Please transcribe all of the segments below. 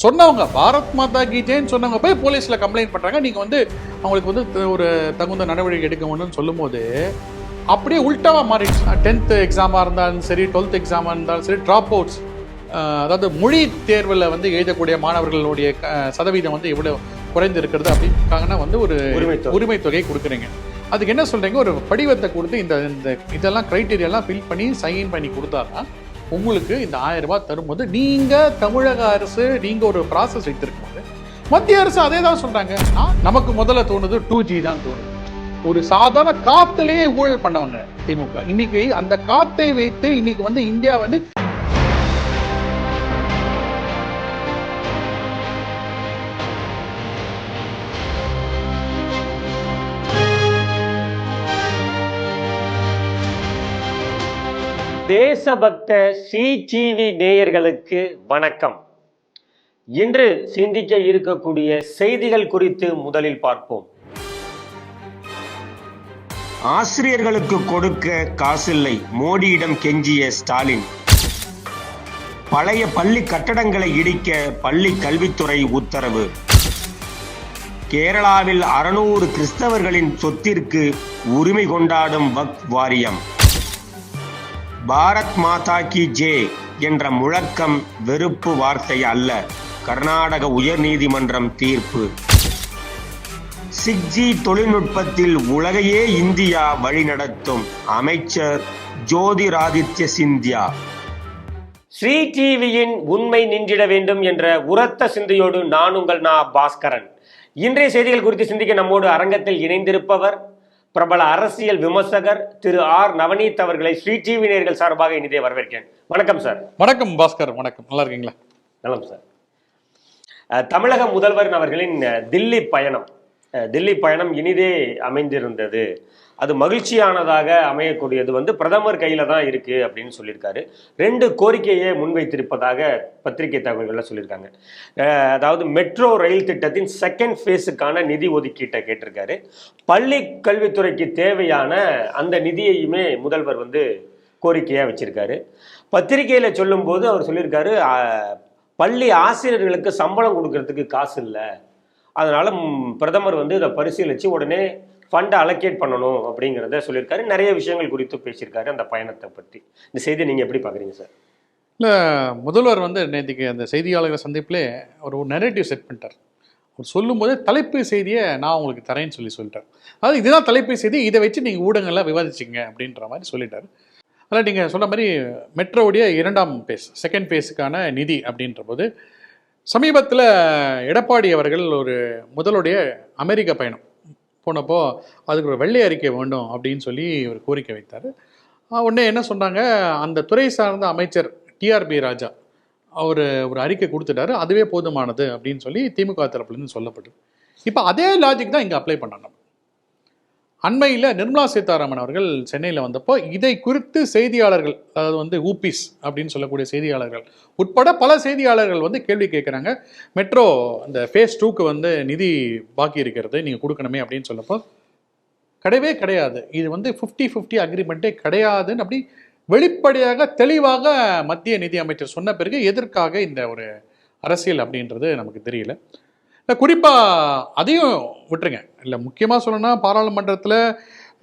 சொன்னவங்க பாரத் மாதா கி சொன்னவங்க போய் போலீஸில் கம்ப்ளைண்ட் பண்ணுறாங்க நீங்கள் வந்து அவங்களுக்கு வந்து ஒரு தகுந்த நடவடிக்கை எடுக்கணும்னு சொல்லும்போது அப்படியே உல்ட்டாவாக மாறிடுச்சு. டென்த்து எக்ஸாமாக இருந்தாலும் சரி டுவெல்த் எக்ஸாமாக இருந்தாலும் சரி ட்ராப் அவுட்ஸ் அதாவது மொழி தேர்வில் வந்து எழுதக்கூடிய மாணவர்களுடைய சதவீதம் வந்து எவ்வளோ குறைந்து இருக்கிறது அப்படின்னுக்கான வந்து ஒரு. உரிமை தொகை கொடுக்குறீங்க. அதுக்கு என்ன சொல்றீங்க? ஒரு படிவத்தை கொடுத்து இந்த இந்த இதெல்லாம் கிரைட்டீரியாலாம் ஃபில் பண்ணி சைன் பண்ணி கொடுத்தாதான் உங்களுக்கு இந்த ஆயிரம் ரூபாய் தரும்போது நீங்க தமிழக அரசு நீங்க ஒரு ப்ராசஸ் வைத்திருக்கும்போது மத்திய அரசு அதே தான் சொல்றாங்க நமக்கு முதல்ல தோணுது டூ ஜி தான் தோணுது. ஒரு சாதாரண காத்துலயே ஊழல் பண்ணவங்க திமுக. இன்னைக்கு அந்த காத்தை வைத்து இன்னைக்கு வந்து இந்தியா வந்து தேசபக்த சிடிவி நேயர்களுக்கு வணக்கம். இன்று சிந்திக்க இருக்கக்கூடிய செய்திகள் குறித்து முதலில் பார்ப்போம். ஆசிரியர்களுக்கு கொடுக்க காசில்லை. மோடியிடம் கெஞ்சிய ஸ்டாலின். பழைய பள்ளி கட்டடங்களை இடிக்க பள்ளி கல்வித்துறை உத்தரவு. கேரளாவில் அறுநூறு கிறிஸ்தவர்களின் சொத்திற்கு உரிமை கொண்டாடும் வக் வாரியம். பாரத் மாதா கி ஜே என்ற முழக்கம் வெறுப்பு வார்த்தை அல்ல. கர்நாடக உயர்நீதிமன்றம் தீர்ப்பு. சிக்ஜி தொழில்நுட்பத்தில் உலகையே இந்தியா வழிநடத்தும் அமைச்சர் ஜோதிராதித்ய சிந்தியா. ஸ்ரீ டிவியின் உண்மை நின்றிட வேண்டும் என்ற உரத்த சிந்தையோடு நான் உங்கள் நா பாஸ்கரன். இன்றைய செய்திகள் குறித்து சிந்திக்க நம்மோடு அரங்கத்தில் இணைந்திருப்பவர் பிரபல அரசியல் விமர்சகர் திரு ஆர் நவநீத் அவர்களை ஸ்ரீ டிவி நேயர்கள் சார்பாக இனிதே வரவேற்கிறேன். வணக்கம் சார். வணக்கம் பாஸ்கர். வணக்கம். நல்லா இருக்கீங்களா? நலம் சார். தமிழக முதல்வர் அவர்களின் தில்லி பயணம். தில்லி பயணம் இனிதே அமைந்திருந்தது. அது மகிழ்ச்சியானதாக அமையக்கூடியது வந்து பிரதமர் கையில தான் இருக்கு அப்படின்னு சொல்லியிருக்காரு. ரெண்டு கோரிக்கையை முன்வைத்திருப்பதாக பத்திரிகை தகவல்கள்ல சொல்லியிருக்காங்க. அதாவது மெட்ரோ ரயில் திட்டத்தின் செகண்ட் ஃபேஸுக்கான நிதி ஒதுக்கீட்டை கேட்டிருக்காரு. பள்ளி கல்வித்துறைக்கு தேவையான அந்த நிதியையுமே முதல்வர் வந்து கோரிக்கையாக வச்சிருக்காரு. பத்திரிகையில சொல்லும்போது அவர் சொல்லியிருக்காரு பள்ளி ஆசிரியர்களுக்கு சம்பளம் கொடுக்கறதுக்கு காசு இல்லை. அதனால பிரதமர் வந்து இதை பரிசீலிச்சு உடனே ஃபண்டை அலோகேட் பண்ணணும் அப்படிங்கிறத சொல்லியிருக்காரு. நிறைய விஷயங்கள் குறித்து பேசியிருக்காரு அந்த பயணத்தை பற்றி. இந்த செய்தியை நீங்கள் எப்படி பார்க்குறீங்க சார்? இல்லை முதல்வர் வந்து நேற்றுக்கு அந்த செய்தியாளர்கள் சந்திப்பிலே ஒரு நெரேட்டிவ் செட் பண்ணிட்டார். அவர் சொல்லும்போதே தலைப்பு செய்தியை நான் உங்களுக்கு தரேன்னு சொல்லி சொல்லிட்டார். அதாவது இதுதான் தலைப்பு செய்தி இதை வச்சு நீங்கள் ஊடகங்கள்லாம் விவாதிச்சிங்க அப்படின்ற மாதிரி சொல்லிட்டார். அதில் நீங்கள் சொன்ன மாதிரி மெட்ரோவுடைய இரண்டாம் பேஸ் செகண்ட் பேஸுக்கான நிதி அப்படின்ற போது சமீபத்தில் எடப்பாடி அவர்கள் ஒரு முதலுடைய அமெரிக்க பயணம். போனப்போ அதுக்கு ஒரு வெள்ளை அறிக்கை வேண்டும் அப்படின்னு சொல்லி ஒரு கோரிக்கை வைத்தார். உடனே என்ன சொன்னாங்க? அந்த துறை சார்ந்த அமைச்சர் டிஆர்பி ராஜா அவர் ஒரு அறிக்கை கொடுத்துட்டாரு. அதுவே போதுமானது அப்படின்னு சொல்லி திமுக தரப்புலேருந்து சொல்லப்படுது இப்போ அதே லாஜிக் தான் இங்கே அப்ளை பண்ணாங்க அண்மையில் நிர்மலா சீதாராமன் அவர்கள் சென்னையில் வந்தப்போ இதை குறித்து செய்தியாளர்கள் அதாவது வந்து ஊபிஸ் அப்படின்னு சொல்லக்கூடிய செய்தியாளர்கள் உட்பட பல செய்தியாளர்கள் வந்து கேள்வி கேட்குறாங்க. மெட்ரோ அந்த ஃபேஸ் டூக்கு வந்து நிதி பாக்கி இருக்கிறது நீங்கள் கொடுக்கணுமே அப்படின்னு சொல்லப்போ கிடையவே கிடையாது. இது வந்து ஃபிஃப்டி ஃபிஃப்டி அக்ரிமெண்ட்டே கிடையாதுன்னு அப்படி வெளிப்படையாக தெளிவாக மத்திய நிதி அமைச்சர் சொன்ன பிறகு எதற்காக இந்த ஒரு அரசியல் அப்படின்றது நமக்கு தெரியல. குறிப்பாக அதையும் விட்டுருங்க. இல்லை முக்கியமாக சொல்லணும்னா பாராளுமன்றத்தில்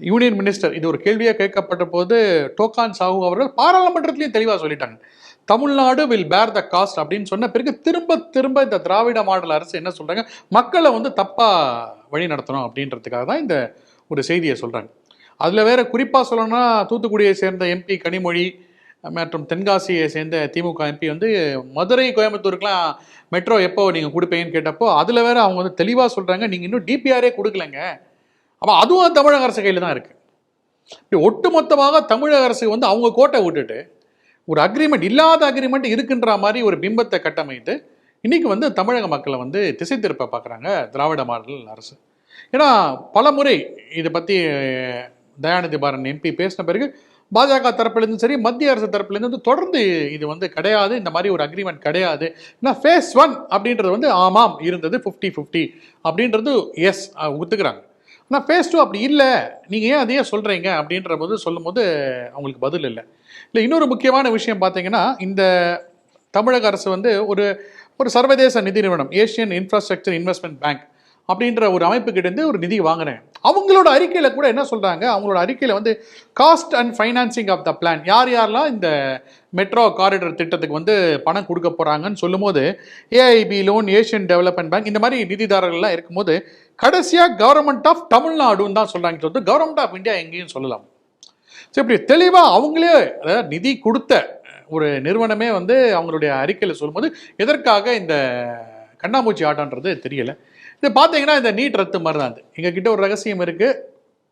யூனியன் மினிஸ்டர் இது ஒரு கேள்வியாக கேட்கப்பட்ட போது டோகான் சாஹூ அவர்கள் பாராளுமன்றத்திலையும் தெளிவாக சொல்லிட்டாங்க. தமிழ்நாடு வில் பேர் த காஸ்ட் அப்படின்னு சொன்ன பிறகு திரும்ப திரும்ப இந்த திராவிட மாடல் அரசு என்ன சொல்கிறாங்க மக்களை வந்து தப்பாக வழி நடத்தணும் அப்படின்றதுக்காக தான் இந்த ஒரு செய்தியை சொல்கிறாங்க அதில் வேற குறிப்பாக சொல்லணும்னா தூத்துக்குடியை சேர்ந்த எம்பி கனிமொழி மற்றும் தென்காசியை சேர்ந்த திமுக எம்பி வந்து மதுரை கோயம்புத்தூருக்குலாம் மெட்ரோ எப்போ நீங்கள் கொடுப்பீங்கன்னு கேட்டப்போ அதில் வேற அவங்க வந்து தெளிவாக சொல்கிறாங்க நீங்கள் இன்னும் டிபிஆரே கொடுக்கலங்க. அப்போ அதுவும் தமிழக அரசு கையில் தான் இருக்குது இப்படி ஒட்டுமொத்தமாக தமிழக அரசு வந்து அவங்க கோட்டை விட்டுட்டு ஒரு அக்ரிமெண்ட் இல்லாத அக்ரிமெண்ட் இருக்குன்ற மாதிரி ஒரு பிம்பத்தை கட்டமைத்து இன்னைக்கு வந்து தமிழக மக்களை வந்து திசை திருப்ப பார்க்குறாங்க திராவிட மாடல் அரசு. ஏன்னா பல முறை இதை பற்றி தயாநிதி பாரன் எம்பி பேசின பிறகு பாஜக தரப்புலேருந்து சரி மத்திய அரசு தரப்புலேருந்து வந்து தொடர்ந்து இது வந்து கிடையாது. இந்த மாதிரி ஒரு அக்ரிமெண்ட் கிடையாது. ஏன்னா ஃபேஸ் ஒன் அப்படின்றது வந்து ஆமாம் இருந்தது ஃபிஃப்டி ஃபிஃப்டி அப்படின்றது எஸ் ஒத்துக்கிறாங்க. ஆனால் ஃபேஸ் டூ அப்படி இல்லை. நீங்கள் ஏன் அதையே சொல்கிறீங்க அப்படின்ற போது சொல்லும்போது அவங்களுக்கு பதில் இல்லை. இல்லை இன்னொரு முக்கியமான விஷயம் பார்த்தீங்கன்னா இந்த தமிழக அரசு வந்து ஒரு ஒரு சர்வதேச நிதி நிறுவனம் ஏஷியன் இன்ஃப்ராஸ்ட்ரக்சர் இன்வெஸ்ட்மெண்ட் பேங்க் அப்படின்ற ஒரு அமைப்புக்கிட்டேருந்து ஒரு நிதி வாங்குறேன். அவங்களோட அறிக்கையில் கூட என்ன சொல்கிறாங்க அவங்களோட அறிக்கையில் வந்து cost and financing of the plan யார் யாரெல்லாம் இந்த மெட்ரோ காரிடர் திட்டத்துக்கு வந்து பணம் கொடுக்க போகிறாங்கன்னு சொல்லும்போது AIB loan Asian development bank இந்த மாதிரி நிதிதாரர்கள்லாம் இருக்கும்போது கடைசியாக கவர்மெண்ட் ஆஃப் தமிழ்நாடுன்னு தான் சொல்கிறாங்க சொல்லிட்டு கவர்மெண்ட் ஆஃப் இந்தியா எங்கேயும் சொல்லலாம். ஸோ இப்படி தெளிவாக அவங்களே அதாவது நிதி கொடுத்த ஒரு நிறுவனமே வந்து அவங்களுடைய அறிக்கையில் சொல்லும்போது எதற்காக இந்த கண்ணாமூச்சி ஆட்டம்ன்றது தெரியலை. இது பார்த்தீங்கன்னா இந்த நீட் ரத்து மாதிரி தான் அது. எங்ககிட்ட ஒரு ரகசியம் இருக்குது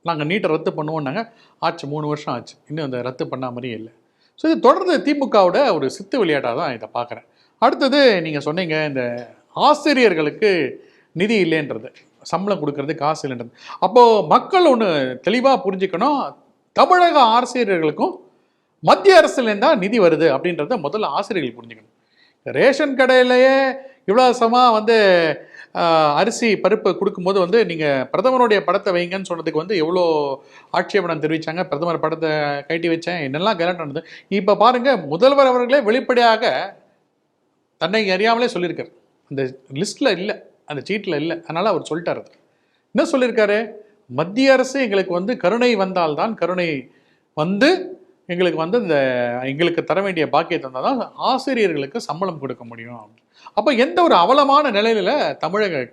நாங்கள் நீட்டை ரத்து பண்ணுவோம்னாங்க. ஆச்சு மூணு வருஷம் ஆச்சு. இன்னும் அந்த ரத்து பண்ண மாதிரியே இல்லை. ஸோ இது தொடர்ந்து திமுகவோட ஒரு சித்து விளையாட்டாக தான் இதை பார்க்குறேன். அடுத்தது நீங்கள் சொன்னீங்க இந்த ஆசிரியர்களுக்கு நிதி இல்லைன்றது. சம்பளம் கொடுக்கறது காசு இல்லைன்றது. அப்போது மக்கள் ஒன்று தெளிவாக புரிஞ்சுக்கணும். தமிழக ஆசிரியர்களுக்கும் மத்திய அரசுலேருந்து தான் நிதி வருது அப்படின்றத முதல்ல ஆசிரியர்கள் புரிஞ்சுக்கணும். ரேஷன் கடையிலேயே இவ்வளோ சமமாக வந்து அரிசி பருப்பு கொடுக்கும்போது வந்து நீங்கள் பிரதமருடைய படத்தை வைங்கன்னு சொன்னதுக்கு வந்து எவ்வளோ ஆட்சேபனம் தெரிவித்தாங்க பிரதமர் படத்தை கட்டி வச்சேன். என்னெல்லாம் கலண்ட் நடந்தது. இப்போ பாருங்கள் முதல்வர் அவர்களே வெளிப்படையாக தன்னை அறியாமலே சொல்லியிருக்காரு. அந்த லிஸ்ட்டில் இல்லை அந்த சீட்டில் இல்லை. அதனால் அவர் சொல்லிட்டார் என்ன சொல்லியிருக்காரு? மத்திய அரசு எங்களுக்கு வந்து கருணை வந்தால்தான் கருணை வந்து எங்களுக்கு வந்து இந்த எங்களுக்கு தர வேண்டிய பாக்கியத்தை தந்தால் தான் ஆசிரியர்களுக்கு சம்பளம் கொடுக்க முடியும். அப்போ எந்த ஒரு அவலமான நிலையில தமிழக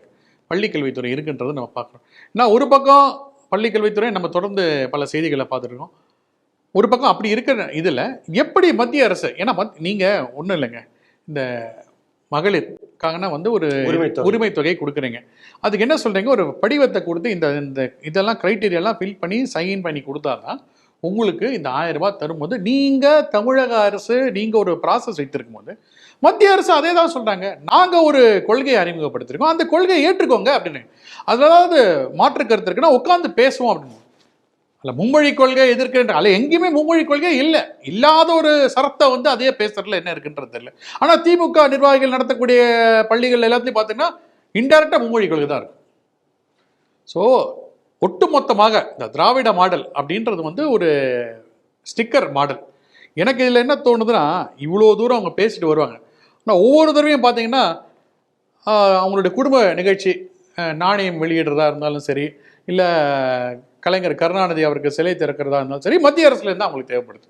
பள்ளிக்கல்வித்துறை இருக்குன்றது நம்ம பார்க்குறோம். ஏன்னா ஒரு பக்கம் பள்ளிக்கல்வித்துறை நம்ம தொடர்ந்து பல செய்திகளை பார்த்துருக்கோம் ஒரு பக்கம் அப்படி இருக்கிற இதில் எப்படி மத்திய அரசு ஏன்னா மத் நீங்கள் ஒன்றும் இல்லைங்க. இந்த மகளிருக்காகனா வந்து ஒரு. உரிமை தொகை கொடுக்குறீங்க. அதுக்கு என்ன சொல்றீங்க? ஒரு படிவத்தை கொடுத்து இந்த இந்த இதெல்லாம் க்ரைட்டீரியாலாம் ஃபில் பண்ணி சைன் பண்ணி கொடுத்தாதான் உங்களுக்கு இந்த ஆயிரம் ரூபாய் தரும்போது நீங்கள் தமிழக அரசு நீங்கள் ஒரு ப்ராசஸ் வைத்திருக்கும் போது மத்திய அரசு அதே தான் சொல்கிறாங்க நாங்கள் ஒரு கொள்கையை அறிமுகப்படுத்திருக்கோம். அந்த கொள்கையை ஏற்றுக்கோங்க அப்படின்னு. அதாவது மாற்று கருத்து இருக்குன்னா உட்காந்து பேசுவோம் அப்படின்னு. அல்ல மும்மொழி கொள்கை எதிர்க்கின்ற அல்ல எங்கேயுமே மும்மொழி கொள்கை இல்லை. இல்லாத ஒரு சரத்தை வந்து அதே பேசுறதுல என்ன இருக்குன்றது தெரியல. ஆனால் திமுக நிர்வாகிகள் நடத்தக்கூடிய பள்ளிகள் எல்லாத்தையும் பார்த்தீங்கன்னா இன்டெரக்டாக மும்மொழி கொள்கை தான் இருக்கும் ஸோ ஒட்டுமொத்தமாக இந்த திராவிட மாடல் அப்படின்றது வந்து ஒரு ஸ்டிக்கர் மாடல். எனக்கு இதில் என்ன தோணுதுன்னா இவ்வளோ தூரம் அவங்க பேசிட்டு வருவாங்க. ஆனால் ஒவ்வொரு தடவையும் பார்த்தீங்கன்னா அவங்களுடைய குடும்ப நிகழ்ச்சி நாணயம் வெளியிடுறதா இருந்தாலும் சரி இல்லை கலைஞர் கருணாநிதி அவருக்கு சிலை திறக்கிறதா இருந்தாலும் சரி மத்திய அரசுலேருந்து அவங்களுக்கு தேவைப்படுது.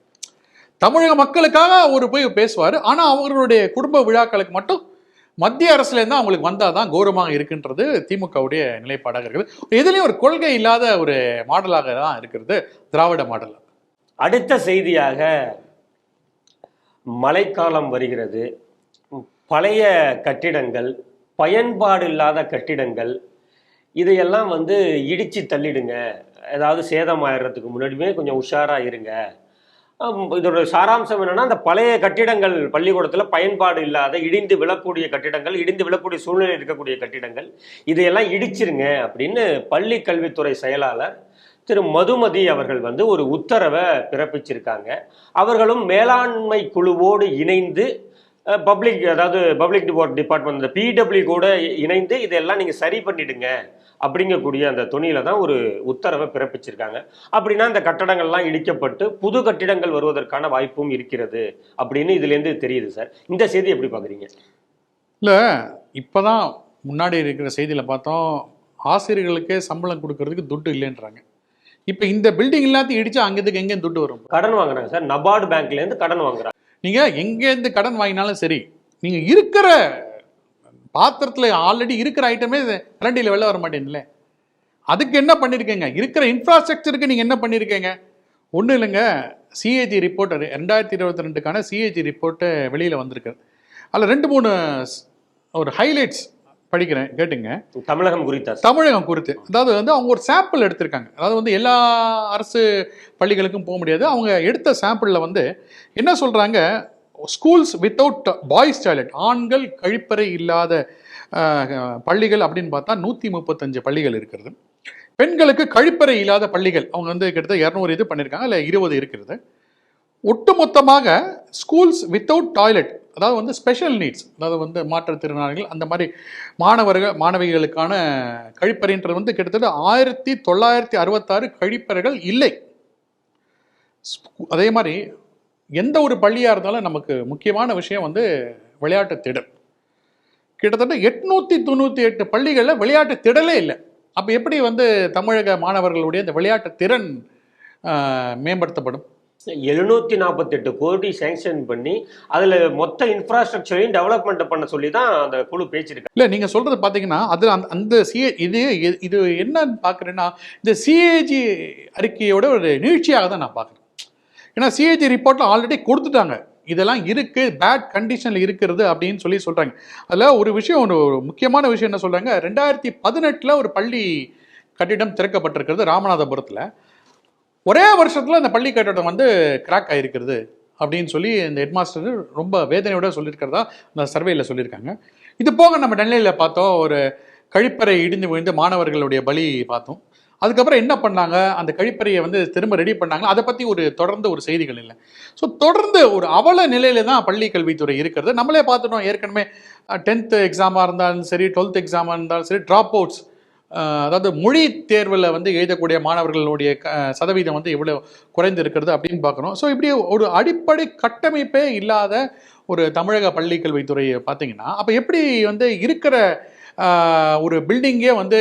தமிழக மக்களுக்காக அவர் போய் பேசுவார். ஆனால் அவர்களுடைய குடும்ப விழாக்களுக்கு மட்டும் மத்திய அரசுலேருந்து அவங்களுக்கு வந்தால் தான் கௌரவமாக இருக்குன்றது திமுகவுடைய நிலைப்பாடாக இருக்குது. இதுலேயும் ஒரு கொள்கை இல்லாத ஒரு மாடலாக தான் இருக்கிறது திராவிட மாடல். அடுத்த செய்தியாக மழைக்காலம் வருகிறது. பழைய கட்டிடங்கள் பயன்பாடு இல்லாத கட்டிடங்கள் இதையெல்லாம் வந்து இடித்து தள்ளிடுங்க. ஏதாவது சேதமாயிடுறதுக்கு முன்னாடியுமே கொஞ்சம் உஷாராக இருங்க. இதோட சாராம்சம் என்னன்னா அந்த பழைய கட்டிடங்கள் பள்ளிக்கூடத்தில் பயன்பாடு இல்லாத இடிந்து விழக்கூடிய கட்டிடங்கள் இடிந்து விழக்கூடிய சூழ்நிலை இருக்கக்கூடிய கட்டிடங்கள் இதையெல்லாம் இடிச்சிருங்க அப்படின்னு பள்ளி கல்வித்துறை செயலாளர் திரு மதுமதி அவர்கள் வந்து ஒரு உத்தரவை பிறப்பிச்சிருக்காங்க. அவர்களும் மேலாண்மை குழுவோடு இணைந்து பப்ளிக் அதாவது பப்ளிக் டிபார்ட்மெண்ட் இந்த பிடபிள்யூ கூட இணைந்து இதெல்லாம் நீங்கள் சரி பண்ணிடுங்க. அப்படிங்கக்கூடிய அந்த துணியில தான் ஒரு உத்தரவை பிறப்பிச்சிருக்காங்க. அப்படின்னா இந்த கட்டடங்கள்லாம் இடிக்கப்பட்டு புது கட்டிடங்கள் வருவதற்கான வாய்ப்பும் இருக்கிறது அப்படின்னு இதுலேருந்து தெரியுது சார். இந்த செய்தி எப்படி பார்க்குறீங்க? இல்லை இப்போ தான் முன்னாடி இருக்கிற செய்தியில் பார்த்தோம் ஆசிரியர்களுக்கே சம்பளம் கொடுக்கறதுக்கு துட்டு இல்லைன்றாங்க. இப்போ இந்த பில்டிங் எல்லாத்தையும் இடிச்சு அங்கேருந்து எங்கே துட்டு வரும்? கடன் வாங்குறாங்க சார். நபார்டு பேங்க்லேருந்து கடன் வாங்குறாங்க. நீங்கள் எங்கேருந்து கடன் வாங்கினாலும் சரி நீங்கள் இருக்கிற பாத்திரத்தில் ஆல்ரெடி இருக்கிற ஐட்டமே கரண்டியில் வெளில வர மாட்டேங்குதுல்ல அதுக்கு என்ன பண்ணியிருக்கீங்க இருக்கிற இன்ஃப்ராஸ்ட்ரக்சருக்கு நீங்கள் என்ன பண்ணியிருக்கீங்க ஒன்றும் இல்லைங்க. சிஏஜி ரிப்போர்ட் ரெண்டாயிரத்தி இருபத்தி ரெண்டுக்கான சிஏஜி ரிப்போர்ட்டு வெளியில் வந்திருக்கு. அதில் ரெண்டு மூணு ஒரு ஹைலைட்ஸ் படிக்கிறேன் கேட்டுங்க. தமிழகம் குறித்தா? தமிழகம் குறித்து. அதாவது வந்து அவங்க ஒரு சாம்பிள் எடுத்திருக்காங்க. அதாவது வந்து எல்லா அரசு பள்ளிகளுக்கும் போக முடியாது. அவங்க எடுத்த சாம்பிளில் வந்து என்ன சொல்கிறாங்க ஸ்கூல்ஸ் வித்தவுட் பாய்ஸ் டாய்லெட் ஆண்கள் கழிப்பறை இல்லாத பள்ளிகள் அப்படின்னு பார்த்தா நூற்றி முப்பத்தஞ்சு பள்ளிகள் இருக்கிறது. பெண்களுக்கு கழிப்பறை இல்லாத பள்ளிகள் அவங்க வந்து கிட்டத்தட்ட இரநூறு இது பண்ணியிருக்காங்க இல்லை இருபது இருக்கிறது. ஒட்டுமொத்தமாக ஸ்கூல்ஸ் வித்தவுட் டாய்லெட் அதாவது வந்து ஸ்பெஷல் நீட்ஸ் அதாவது வந்து மாற்றுத்திறனாளிகள் அந்த மாதிரி மாணவர்கள் மாணவிகளுக்கான கழிப்பறைன்றது வந்து கிட்டத்தட்ட ஆயிரத்தி தொள்ளாயிரத்தி அறுபத்தாறு கழிப்பறைகள் இல்லை. அதே மாதிரி எந்த ஒரு பள்ளியாக இருந்தாலும் நமக்கு முக்கியமான விஷயம் வந்து விளையாட்டு திடல். கிட்டத்தட்ட எட்நூத்தி தொண்ணூத்தி எட்டு பள்ளிகளில் விளையாட்டு திடலே இல்லை. அப்போ எப்படி வந்து தமிழக மாணவர்களுடைய இந்த விளையாட்டு திறன் மேம்படுத்தப்படும்? எழுநூத்தி நாற்பத்தெட்டு கோடி சேங்ஷன் பண்ணி அதுல மொத்த இன்ஃப்ராஸ்ட்ரக்சரையும் டெவலப்மெண்ட் பண்ண சொல்லி தான் அந்த குழு பேச்சிருக்காங்க இல்லை நீங்கள் சொல்கிறது பார்த்தீங்கன்னா அது அந்த அந்த சிஏ இது இது- என்னன்னு பார்க்குறேன்னா இந்த சிஏஜி அறிக்கையோட ஒரு நீட்சியாக தான் நான் பார்க்குறேன் ஏன்னா சிஏஜி ரிப்போர்ட்டில் ஆல்ரெடி கொடுத்துட்டாங்க. இதெல்லாம் இருக்குது பேட் கண்டிஷனில் இருக்கிறது அப்படின்னு சொல்லி சொல்கிறாங்க அதில் ஒரு விஷயம் ஒரு ஒரு முக்கியமான விஷயம் என்ன சொல்கிறாங்க ரெண்டாயிரத்தி பதினெட்டில் ஒரு பள்ளி கட்டிடம் திறக்கப்பட்டிருக்கிறது ராமநாதபுரத்தில். ஒரே வருஷத்தில் அந்த பள்ளி கட்டிடம் வந்து கிராக் ஆகிருக்கிறது அப்படின்னு சொல்லி இந்த ஹெட்மாஸ்டர் ரொம்ப வேதனையோட சொல்லியிருக்கிறதா அந்த சர்வேயில் சொல்லியிருக்காங்க. இது போக நம்ம நெல்லையில் பார்த்தோம் ஒரு கழிப்பறை இடிந்து விழுந்து மாணவர்களுடைய பலி பார்த்தோம். அதுக்கப்புறம் என்ன பண்ணாங்க? அந்த கழிப்பறையை வந்து திரும்ப ரெடி பண்ணாங்க அதை பற்றி ஒரு தொடர்ந்து ஒரு செய்திகள் இல்லை. ஸோ தொடர்ந்து ஒரு அவல நிலையில தான் பள்ளி கல்வித்துறை இருக்கிறது. நம்மளே பார்த்துட்டோம். ஏற்கனவே டென்த்து எக்ஸாமாக இருந்தாலும் சரி டுவெல்த் எக்ஸாமாக இருந்தாலும் சரி ட்ராப் அவுட்ஸ் அதாவது மொழி தேர்வில் வந்து எழுதக்கூடிய மாணவர்களுடைய சதவீதம் வந்து எவ்வளோ குறைந்து இருக்கிறது அப்படின்னு பார்க்குறோம். ஸோ இப்படி ஒரு அடிப்படை கட்டமைப்பே இல்லாத ஒரு தமிழக பள்ளி கல்வித்துறையை பார்த்தீங்கன்னா அப்போ எப்படி வந்து இருக்கிற ஒரு பில்டிங்கே வந்து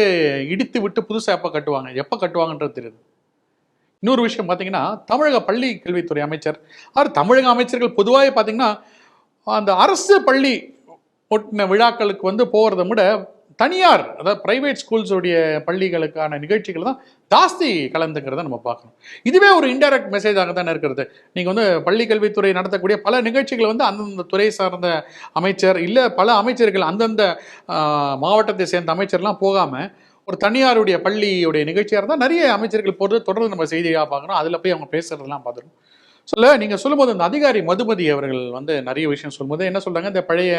இடித்து விட்டு புதுசாக எப்போ கட்டுவாங்க? எப்போ கட்டுவாங்கன்றது தெரியுது. இன்னொரு விஷயம் பார்த்தீங்கன்னா தமிழக பள்ளி கல்வித்துறை அமைச்சர் அவர் தமிழக அமைச்சர்கள் பொதுவாகவே பார்த்தீங்கன்னா அந்த அரசு பள்ளி ஒட்டின விழாக்களுக்கு வந்து போகிறத விட தனியார் அதாவது பிரைவேட் ஸ்கூல்ஸுடைய பள்ளிகளுக்கான நிகழ்ச்சிகள் தான் ஜாஸ்தி கலந்துக்கிறத நம்ம பார்க்கணும். இதுவே ஒரு இன்டைரக்ட் மெசேஜாக தானே இருக்கிறது. நீங்கள் வந்து பள்ளி கல்வித்துறை நடத்தக்கூடிய பல நிகழ்ச்சிகள் வந்து அந்தந்த துறை சார்ந்த அமைச்சர் இல்லை பல அமைச்சர்கள் அந்தந்த மாவட்டத்தை சேர்ந்த அமைச்சர்லாம் போகாமல் ஒரு தனியாருடைய பள்ளியுடைய நிகழ்ச்சியாக இருந்தால் நிறைய அமைச்சர்கள் போகிறது தொடர்ந்து நம்ம செய்தியாக பார்க்குறோம் அதில் போய் அவங்க பேசுகிறதெல்லாம் பார்த்துருக்கோம் சொல்ல நீங்கள் சொல்லும்போது அந்த அதிகாரி மதுமதி அவர்கள் வந்து நிறைய விஷயம் சொல்லும்போது என்ன சொல்கிறாங்க இந்த பழைய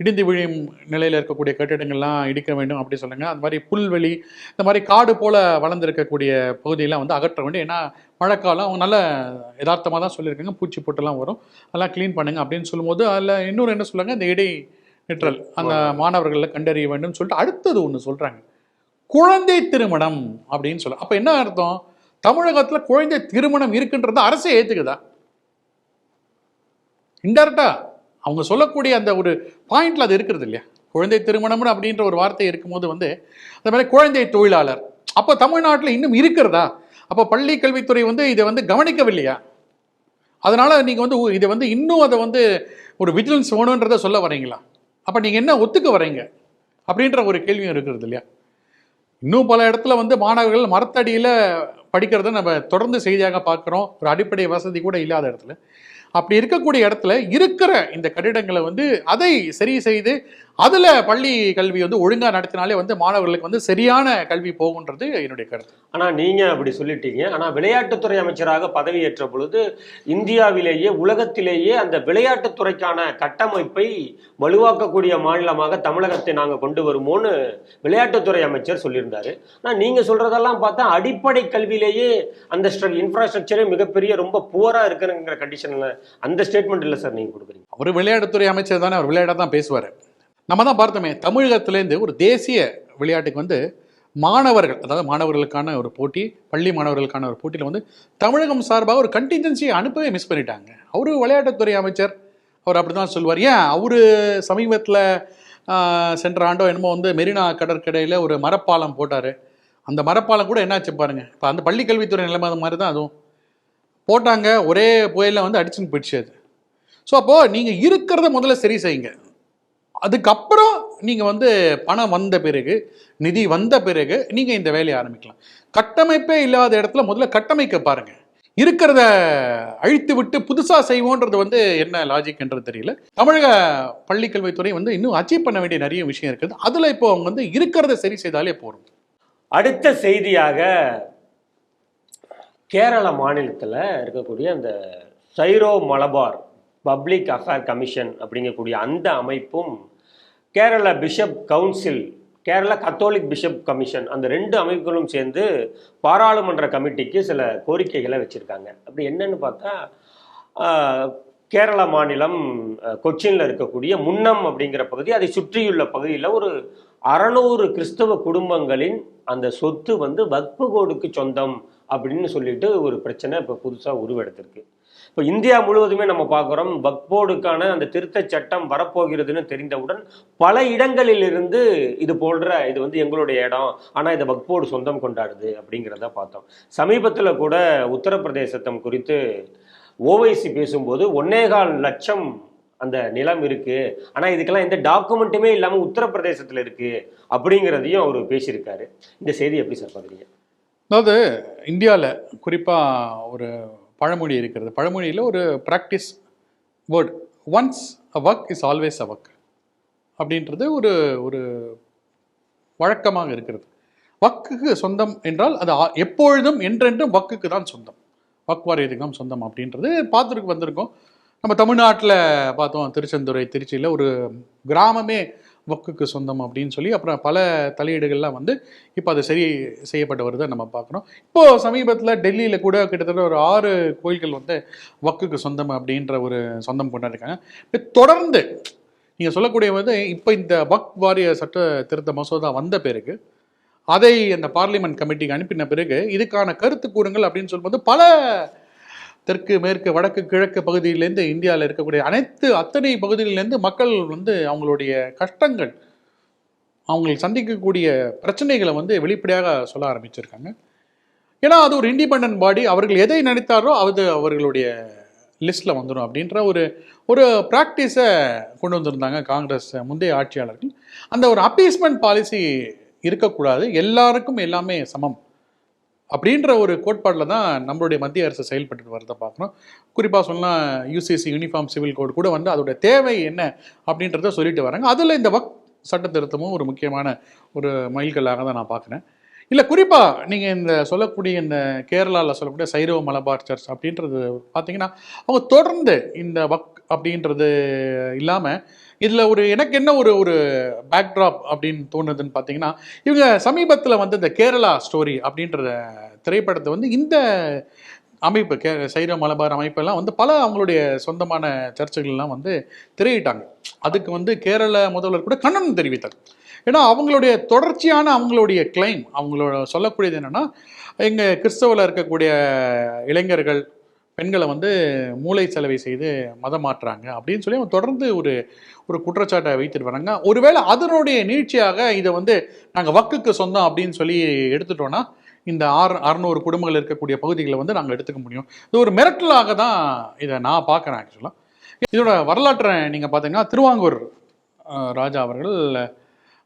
இடிந்து விழும் நிலையில் இருக்கக்கூடிய கட்டிடங்கள்லாம் இடிக்க வேண்டும் அப்படி சொல்லுங்கள் அந்த மாதிரி புல்வெளி இந்த மாதிரி காடு போல் வளர்ந்துருக்கக்கூடிய பகுதியெல்லாம் வந்து அகற்ற வேண்டும். ஏன்னா மழைக்காலம் அவங்க நல்ல யதார்த்தமாக தான் சொல்லியிருக்காங்க. பூச்சி பொட்டெல்லாம் வரும். அதெல்லாம் க்ளீன் பண்ணுங்கள் அப்படின்னு சொல்லும்போது அதில் இன்னொரு என்ன சொல்றாங்க? இந்த இடை நிற்றல் அந்த மாணவர்களில் கண்டறிய வேண்டும் சொல்லிட்டு அடுத்தது ஒன்று சொல்கிறாங்க குழந்தை திருமணம் அப்படின்னு சொல்ல அப்போ என்ன அர்த்தம்? தமிழகத்தில் குழந்தை திருமணம் இருக்குன்றத அரசே ஏற்றுக்குதா இன்டெரக்டா அவங்க சொல்லக்கூடிய அந்த ஒரு பாயிண்ட்ல அது இருக்கிறது இல்லையா? குழந்தை திருமணம்னு அப்படின்ற ஒரு வார்த்தை இருக்கும்போது வந்து அந்த மாதிரி குழந்தை தொழிலாளர். அப்போ தமிழ்நாட்டில் இன்னும் இருக்கிறதா? அப்போ பள்ளி கல்வித்துறை வந்து இதை வந்து கவனிக்கவில்லையா? அதனால் நீங்கள் வந்து உ- இதை வந்து இன்னும் அதை வந்து ஒரு விஜிலன்ஸ் வேணுன்றதை சொல்ல வரீங்களா? அப்போ நீங்கள் என்ன ஒத்துக்க வரீங்க? அப்படின்ற ஒரு கேள்வியும் இருக்கிறது இல்லையா? இன்னும் பல இடத்துல வந்து மாணவர்கள் மரத்தடியில் படிக்கிறத நம்ம தொடர்ந்து செய்தியாக பார்க்குறோம். ஒரு அடிப்படை வசதி கூட இல்லாத இடத்துல. அப்படி இருக்கக்கூடிய இடத்துல இருக்கிற இந்த கட்டிடங்களை வந்து அதை சரி செய்து அதில் பள்ளி கல்வி வந்து ஒழுங்காக நடத்தினாலே வந்து மாணவர்களுக்கு வந்து சரியான கல்வி போகுன்றது என்னுடைய கருத்து. ஆனா நீங்க அப்படி சொல்லிட்டீங்க. ஆனா விளையாட்டுத்துறை அமைச்சராக பதவியேற்ற பொழுது இந்தியாவிலேயே உலகத்திலேயே அந்த விளையாட்டுத்துறைக்கான கட்டமைப்பை வலுவாக்கக்கூடிய மாநிலமாக தமிழகத்தை நாங்க கொண்டு வருமோன்னு விளையாட்டுத்துறை அமைச்சர் சொல்லியிருந்தாரு. ஆனா நீங்க சொல்றதெல்லாம் பார்த்தா அடிப்படை கல்வியிலேயே அந்த இன்ஃப்ராஸ்ட்ரக்சரே மிகப்பெரிய ரொம்ப புவரா இருக்குங்கிற கண்டிஷன்ல அந்த ஸ்டேட்மெண்ட் இல்ல சார் நீங்க கொடுக்குறீங்க. அவர் விளையாட்டுத்துறை அமைச்சர் தானே அவர் விளையாட தான் பேசுவார். நம்ம தான் பார்த்தோமே தமிழகத்திலேருந்து ஒரு தேசிய விளையாட்டுக்கு வந்து மாணவர்கள் அதாவது மாணவர்களுக்கான ஒரு போட்டி பள்ளி மாணவர்களுக்கான ஒரு போட்டியில் வந்து தமிழகம் சார்பாக ஒரு கண்டிஞ்சன்சியை அனுப்பவே மிஸ் பண்ணிட்டாங்க. அவரு விளையாட்டுத்துறை அமைச்சர். அவர் அப்படி தான் சொல்லுவார். ஏன்? அவர் சமீபத்தில் சென்ற ஆண்டோ என்னமோ வந்து மெரினா கடற்கரையில் ஒரு மரப்பாலம் போட்டார். அந்த மரப்பாலம் கூட என்னாச்சு பாருங்க. இப்போ அந்த பள்ளி கல்வித்துறை நிலைமை அது மாதிரி தான் அதுவும். போட்டாங்க ஒரே புயலில் வந்து அடிச்சுன்னு போயிடுச்சு அது. ஸோ அப்போது நீங்கள் இருக்கிறத முதல்ல சரி செய்யுங்க. அதுக்கப்புறம் நீங்கள் வந்து பணம் வந்த பிறகு நிதி வந்த பிறகு நீங்கள் இந்த வேலையை ஆரம்பிக்கலாம். கட்டமைப்பே இல்லாத இடத்துல முதல்ல கட்டமைக்க பாருங்கள் இருக்கிறத அழித்து விட்டு புதுசாக செய்வோன்றது வந்து என்ன லாஜிக்ன்றது தெரியல. தமிழக பள்ளிக்கல்வித்துறை வந்து இன்னும் அச்சீவ் பண்ண வேண்டிய நிறைய விஷயம் இருக்குது. அதில் இப்போ அவங்க வந்து இருக்கிறத சரி செய்தாலே போதும். அடுத்த செய்தியாக கேரள மாநிலத்தில் இருக்கக்கூடிய அந்த Syro Malabar public affair commission அப்படிங்கக்கூடிய அந்த அமைப்பும் Kerala bishop council Kerala Catholic bishop commission அந்த ரெண்டு அமைப்புகளும் சேர்ந்து பாராளுமன்ற கமிட்டிக்கு சில கோரிக்கைகளை வச்சுருக்காங்க. அப்படி என்னன்னு பார்த்தா கேரள மாநிலம் கொச்சினில் கொச்சின்ல இருக்கக்கூடிய முன்னம் அப்படிங்கிற பகுதி அதை சுற்றியுள்ள பகுதியில் ஒரு அறநூறு கிறிஸ்தவ குடும்பங்களின் அந்த சொத்து வந்து வக்பு கோடுக்கு சொந்தம் அப்படின்னு சொல்லிட்டு ஒரு பிரச்சனை இப்போ புதுசாக உருவெடுத்திருக்கு. இப்போ இந்தியா முழுவதுமே நம்ம பார்க்குறோம் வக்போர்டுக்கான அந்த திருத்தச் சட்டம் வரப்போகிறதுன்னு தெரிந்தவுடன் பல இடங்களில் இருந்து இது போன்ற இது வந்து எங்களுடைய இடம் ஆனால் இதை வக்போர்டு சொந்தம் கொண்டாடுது அப்படிங்கிறத பார்த்தோம். சமீபத்தில் கூட உத்தரப்பிரதேசத்தம் குறித்து ஓவைசி பேசும்போது ஒன்னேகால் லட்சம் அந்த நிலம் இருக்கு ஆனா இதுக்கெல்லாம் எந்த டாக்குமெண்ட்டுமே இல்லாம உத்தரப்பிரதேசத்துல இருக்கு அப்படிங்கிறதையும் அவர் பேசியிருக்காரு. இந்த செய்தி எப்படி சார் பார்க்குறீங்க? அதாவது இந்தியாவில் குறிப்பாக ஒரு பழமொழி இருக்கிறது. பழமொழியில் ஒரு practice word once a work is always a work அப்படின்றது ஒரு ஒரு வழக்கமாக இருக்கிறது. வக்குக்கு சொந்தம் என்றால் அது எப்பொழுதும் என்றென்றும் வக்குக்கு தான் சொந்தம். வக்குவாரியத்துக்கு தான் சொந்தம் அப்படின்றது பார்த்துருக்கு வந்திருக்கோம். நம்ம தமிழ்நாட்டில் பார்த்தோம் திருச்செந்துறை திருச்சியில் ஒரு கிராமமே வக்குக்கு சொந்தம் அப்படின்னு சொல்லி அப்புறம் பல தலையீடுகள்லாம் வந்து இப்போ அது சரி செய்யப்பட்டு வருதை நம்ம பார்க்குறோம் இப்போது சமீபத்தில் டெல்லியில் கூட கிட்டத்தட்ட ஒரு ஆறு கோயில்கள் வந்து வக்குக்கு சொந்தம் அப்படின்ற ஒரு சொந்தம் கொண்டாடிருக்காங்க. இப்ப தொடர்ந்து நீங்கள் சொல்லக்கூடிய வந்து இப்போ இந்த வக் வாரிய சட்ட திருத்த மசோதா வந்த பிறகு அதை அந்த பார்லிமெண்ட் கமிட்டிக்கு அனுப்பின பிறகு இதுக்கான கருத்து கூறுங்கள் அப்படின்னு சொல்லும்போது பல தெற்கு மேற்கு வடக்கு கிழக்கு பகுதியிலேருந்து இந்தியாவில் இருக்கக்கூடிய அனைத்து அத்தனை பகுதியிலேருந்து மக்கள் வந்து அவங்களுடைய கஷ்டங்கள் அவங்களை சந்திக்கக்கூடிய பிரச்சனைகளை வந்து வெளிப்படையாக சொல்ல ஆரம்பிச்சிருக்காங்க. ஏன்னா அது ஒரு இண்டிபெண்டன்ட் பாடி அவர்கள் எதை நினைத்தாரோ அது அவர்களுடைய லிஸ்ட்டில் வந்துடும் அப்படின்ற ஒரு ஒரு ப்ராக்டிஸை கொண்டு வந்திருந்தாங்க காங்கிரஸ் முந்தைய ஆட்சியாளர்கள். அந்த ஒரு அப்பீஸ்மெண்ட் பாலிசி இருக்கக்கூடாது. எல்லாருக்கும் எல்லாமே சமம். அப்படின்ற ஒரு கோட்பாட்டில் தான் நம்மளுடைய மத்திய அரசு செயல்பட்டு வரதை பார்க்குறோம் குறிப்பாக சொன்னால் யூசிசி யூனிஃபார்ம் சிவில் கோட் கூட வந்து அதோட தேவை என்ன அப்படின்றத சொல்லிட்டு வராங்க. அதில் இந்த வக் சட்ட திருத்தமும் ஒரு முக்கியமான ஒரு மைல்கல்லாக தான் நான் பார்க்குறேன். இல்லை குறிப்பாக நீங்கள் இந்த சொல்லக்கூடிய இந்த கேரளாவில் சொல்லக்கூடிய சைரவ மலபார் சர்ச் அப்படின்றது பார்த்தீங்கன்னா அவங்க தொடர்ந்து இந்த வக் அப்படின்றது இல்லாமல் இதில் ஒரு எனக்கு என்ன ஒரு ஒரு பேக்ட்ராப் அப்படின்னு தோணுதுன்னு பார்த்தீங்கன்னா இவங்க சமீபத்தில் வந்து இந்த கேரளா ஸ்டோரி அப்படின்ற திரைப்படத்தை வந்து இந்த அமைப்பு கே சைரோ மலபார் அமைப்பெல்லாம் வந்து பல அவங்களுடைய சொந்தமான சர்ச்சைகள்லாம் வந்து திரையிட்டாங்க. அதுக்கு வந்து கேரள முதல்வர் கூட கண்ணன் தெரிவித்தார். ஏன்னா அவங்களுடைய தொடர்ச்சியான அவங்களுடைய கிளைம் அவங்களோட சொல்லக்கூடியது என்னென்னா எங்கள் கிறிஸ்தவில் இருக்கக்கூடிய இளைஞர்கள் பெண்களை வந்து மூளை செலவை செய்து மதம் மாற்றுறாங்க அப்படின்னு சொல்லி அவங்க தொடர்ந்து ஒரு ஒரு குற்றச்சாட்டை வைத்துட்டு வராங்க. ஒருவேளை அதனுடைய நீட்சியாக இதை வந்து நாங்கள் வக்குக்கு சொந்தம் அப்படின்னு சொல்லி எடுத்துட்டோம்னா இந்த ஆறு அறநூறு குடும்பங்கள் இருக்கக்கூடிய பகுதிகளை வந்து நாங்கள் எடுத்துக்க முடியும். இது ஒரு மிரட்டலாக தான் இதை நான் பார்க்குறேன் ஆக்சுவலாக இதோட வரலாற்றை நீங்கள் பார்த்தீங்கன்னா திருவாங்கூர் ராஜா அவர்கள்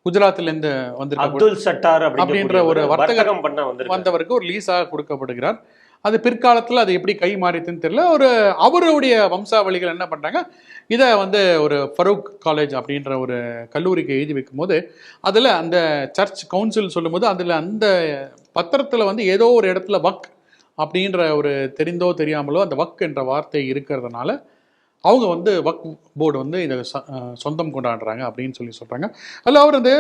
குஜராத்திலேருந்து வந்திருக்க அப்துல் சட்டார் அப்படின்ற ஒரு வர்த்தகம் பண்ண வந்தவருக்கு ஒரு லீஸாக கொடுக்கப்படுகிறார். அது பிற்காலத்தில் அது எப்படி கை மாறித்துன்னு தெரியல. ஒரு அவருடைய வம்சாவளிகள் என்ன பண்ணுறாங்க இதை வந்து ஒரு ஃபரூக் காலேஜ் அப்படின்ற ஒரு கல்லூரிக்கு எழுதி வைக்கும்போது அதில் அந்த சர்ச் கவுன்சில் சொல்லும்போது அதில் அந்த பத்திரத்தில் வந்து ஏதோ ஒரு இடத்துல வக் அப்படின்ற ஒரு தெரிந்தோ தெரியாமலோ அந்த வக் என்ற வார்த்தை இருக்கிறதுனால அவங்க வந்து வக் போர்டு வந்து இதை சொந்தம் கொண்டாடுறாங்க அப்படின்னு சொல்லி சொல்கிறாங்க அதில் அவர் வந்து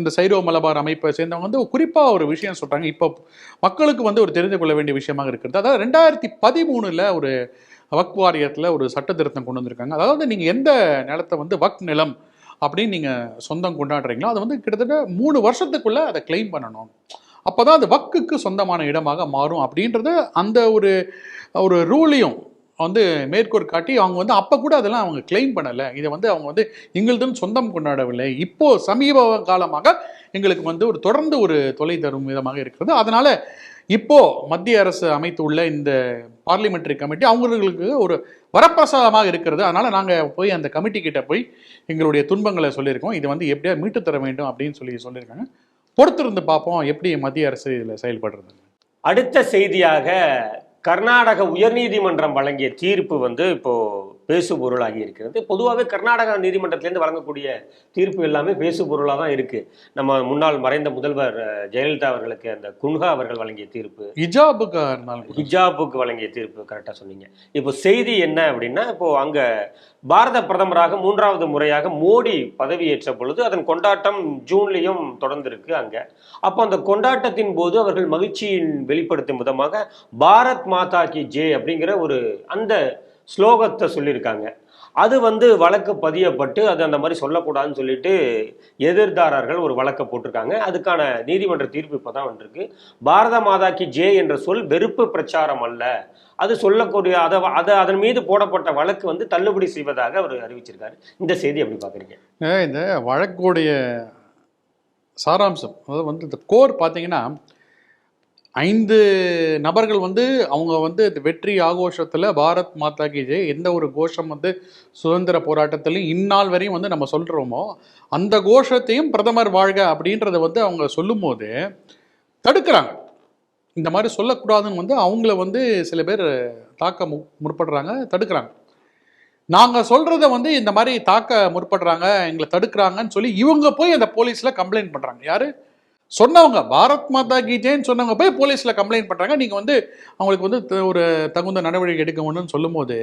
இந்த சைரோ மலபார் அமைப்பை சேர்ந்தவங்க வந்து குறிப்பாக ஒரு விஷயம் சொல்கிறாங்க இப்போ மக்களுக்கு வந்து ஒரு தெரிந்து கொள்ள வேண்டிய விஷயமாக இருக்கிறது. அதாவது ரெண்டாயிரத்தி பதிமூணில் ஒரு வக் வாரியத்தில் ஒரு சட்ட திருத்தம் கொண்டு வந்திருக்காங்க. அதாவது நீங்கள் எந்த நிலத்தை வந்து வக் நிலம் அப்படின்னு நீங்கள் சொந்தம் கொண்டாடுறீங்களோ அதை வந்து கிட்டத்தட்ட மூணு வருஷத்துக்குள்ளே அதை கிளைம் பண்ணணும். அப்போ தான் அது வக்குக்கு சொந்தமான இடமாக மாறும் அப்படின்றது அந்த ஒரு ஒரு ரூலையும் வந்து மேற்கோள் காட்டி அவங்க வந்து அப்போ கூட அதெல்லாம் அவங்க கிளைம் பண்ணலை. இதை வந்து அவங்க வந்து எங்களுதுன்னு சொந்தம் கொண்டாடவில்லை. இப்போ சமீப காலமாக எங்களுக்கு வந்து ஒரு தொடர்ந்து ஒரு தொலை தரும் விதமாக இருக்கிறது. அதனால் இப்போ மத்திய அரசு அமைத்துள்ள இந்த பார்லிமெண்டரி கமிட்டி அவங்களுக்கு ஒரு வரப்பிரசாதமாக இருக்கிறது. அதனால் நாங்கள் போய் அந்த கமிட்டி கிட்ட போய் எங்களுடைய துன்பங்களை சொல்லியிருக்கோம். இது வந்து எப்படியா மீட்டு தர வேண்டும் அப்படின்னு சொல்லி சொல்லியிருக்காங்க. பொறுத்திருந்து பார்ப்போம் எப்படி மத்திய அரசு இதில் செயல்படுறது. அடுத்த செய்தியாக கர்நாடக உயர்நீதிமன்றம் வழங்கிய தீர்ப்பு வந்து இப்போது பேசு பொருளாகி இருக்கிறது. பொதுவாகவே கர்நாடகா நீதிமன்றத்திலேருந்து வழங்கக்கூடிய தீர்ப்பு எல்லாமே பேசு பொருளாக தான் இருக்கு. நம்ம முன்னாள் மறைந்த முதல்வர் ஜெயலலிதா அவர்களுக்கு அந்த குன்ஹா அவர்கள் வழங்கிய தீர்ப்பு. கூட. ஹிஜாபுக்கு வழங்கிய தீர்ப்பு கரெக்டாக சொன்னீங்க. இப்போ செய்தி என்ன அப்படின்னா இப்போ அங்க பாரத பிரதமராக மூன்றாவது முறையாக மோடி பதவியேற்ற பொழுது அதன் கொண்டாட்டம் ஜூன்லேயும் தொடர்ந்திருக்கு அங்க. அப்போ அந்த கொண்டாட்டத்தின் போது அவர்கள் மகிழ்ச்சியின் வெளிப்படுத்தும் விதமாக பாரத் மாதா கி ஜே அப்படிங்கிற ஒரு அந்த ஸ்லோகத்தை சொல்லியிருக்காங்க. அது வந்து வழக்கு பதியப்பட்டு அது அந்த மாதிரி சொல்லக்கூடாதுன்னு சொல்லிட்டு எதிர்தாரர்கள் ஒரு வழக்கை போட்டிருக்காங்க. அதுக்கான நீதிமன்ற தீர்ப்பு இப்போ தான் வந்திருக்கு. பாரத மாதா கி ஜே என்ற சொல் வெறுப்பு பிரச்சாரம் அல்ல. அது சொல்லக்கூடிய அதை அதை அதன் மீது போடப்பட்ட வழக்கு வந்து தள்ளுபடி செய்வதாக அவர் அறிவிச்சிருக்காரு. இந்த செய்தி எப்படி பார்க்குறீங்க இந்த வழக்குடைய சாராம்சம் அதாவது வந்து இந்த கோர் பார்த்தீங்கன்னா ஐந்து நபர்கள் வந்து அவங்க வந்து வெற்றி ஆகோஷத்தில் பாரத் மாதா கி ஜெய் எந்த ஒரு கோஷம் வந்து சுதந்திர போராட்டத்திலையும் இந்நாள் வரையும் வந்து நம்ம சொல்கிறோமோ அந்த கோஷத்தையும் பிரதமர் வாழ்க அப்படின்றத வந்து அவங்க சொல்லும்போது தடுக்கிறாங்க. இந்த மாதிரி சொல்லக்கூடாதுன்னு வந்து அவங்கள வந்து சில பேர் தாக்க மு முற்படுறாங்க தடுக்கிறாங்க. நாங்கள் சொல்கிறத வந்து இந்த மாதிரி தாக்க முற்படுறாங்க எங்களை தடுக்கிறாங்கன்னு சொல்லி இவங்க போய் அந்த போலீஸில் கம்ப்ளைண்ட் பண்ணுறாங்க யார்? சொன்னவங்க பாரத் மாதா கி சொன்னவங்க போய் போலீஸில் கம்ப்ளைண்ட் பண்ணுறாங்க நீங்கள் வந்து அவங்களுக்கு வந்து த- ஒரு தகுந்த நடவடிக்கை எடுக்கணும்னு சொல்லும்போது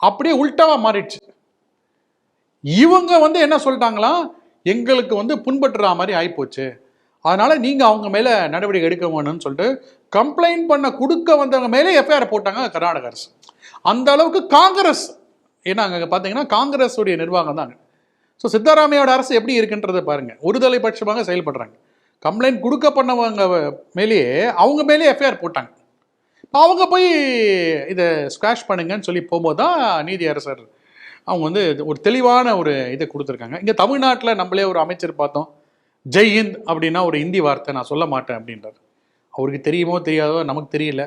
அப்படியே உல்ட்டாவாக மாறிடுச்சு. இவங்க வந்து என்ன சொல்லிட்டாங்களாம் எங்களுக்கு வந்து புண்பற்றுற மாதிரி ஆகிப்போச்சு அதனால் நீங்கள் அவங்க மேலே நடவடிக்கை எடுக்க வேணும்னு சொல்லிட்டு கம்ப்ளைண்ட் பண்ண கொடுக்க வந்தவங்க மேலே எஃப்ஐஆர் போட்டாங்க கர்நாடக அரசு. அந்த அளவுக்கு காங்கிரஸ் ஏன்னா அங்கே பார்த்தீங்கன்னா காங்கிரஸுடைய நிர்வாகம் தான் ஸோ சித்தராமையோட அரசு எப்படி இருக்குன்றதை பாருங்கள் ஒருதலை பட்சமாக செயல்படுறாங்க. கம்ப்ளைண்ட் கொடுக்க பண்ணவங்க மேலேயே அவங்க மேலேயே எஃப்ஐஆர் போட்டாங்க. அவங்க போய் இதை ஸ்குவாஷ் பண்ணுங்கன்னு சொல்லி போகும்போது தான் நீதி அரசர் அவங்க வந்து ஒரு தெளிவான ஒரு இதை கொடுத்துருக்காங்க. இங்கே தமிழ்நாட்டில் நம்மளே ஒரு அமைச்சர் பார்த்தோம். ஜெய் ஹிந்த் அப்படின்னா ஒரு இந்தி வார்த்தை நான் சொல்ல மாட்டேன் அப்படின்றார். அவருக்கு தெரியுமோ தெரியாதோ நமக்கு தெரியல.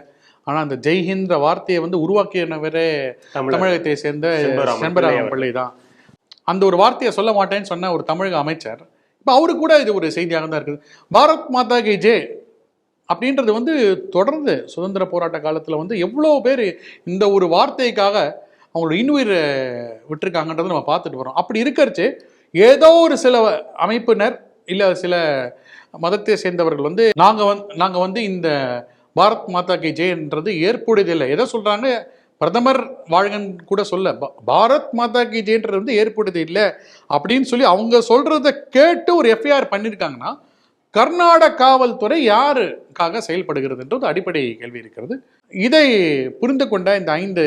ஆனால் அந்த ஜெய் ஹிந்த்ன்ற வார்த்தையை வந்து உருவாக்கியவரே தமிழக தமிழகத்தை சேர்ந்த செண்பராமன். பிள்ளை தான். அந்த ஒரு வார்த்தையை சொல்ல மாட்டேன்னு சொன்ன ஒரு தமிழக அமைச்சர் இப்போ அவரு கூட இது ஒரு செய்தியாக தான் இருக்குது. பாரத் மாதா கே ஜே அப்படின்றது வந்து தொடர்ந்து சுதந்திர போராட்ட காலத்தில் வந்து எவ்வளோ பேர் இந்த ஒரு வார்த்தைக்காக அவங்களோட இன்னுயிர் விட்டுருக்காங்கன்றதை நம்ம பார்த்துட்டு வரோம் அப்படி இருக்கிறச்சு ஏதோ ஒரு சில அமைப்பினர் இல்லை சில மதத்தை சேர்ந்தவர்கள் வந்து நாங்கள் வந்து நாங்கள் வந்து இந்த பாரத் மாதா கி ஜெயன்றது ஏற்புடையதில்லை. எதை சொல்கிறாங்க பிரதமர் வாழ்கன் கூட சொல்ல பாரத் மாதா கி ஜெயன்றது வந்து ஏற்படுது இல்லை அப்படின்னு சொல்லி அவங்க சொல்கிறத கேட்டு ஒரு எஃப்ஐஆர் பண்ணியிருக்காங்கன்னா கர்நாடக காவல்துறை யாருக்காக செயல்படுகிறதுன்றது அடிப்படை கேள்வி இருக்கிறது. இதை புரிந்து கொண்ட இந்த ஐந்து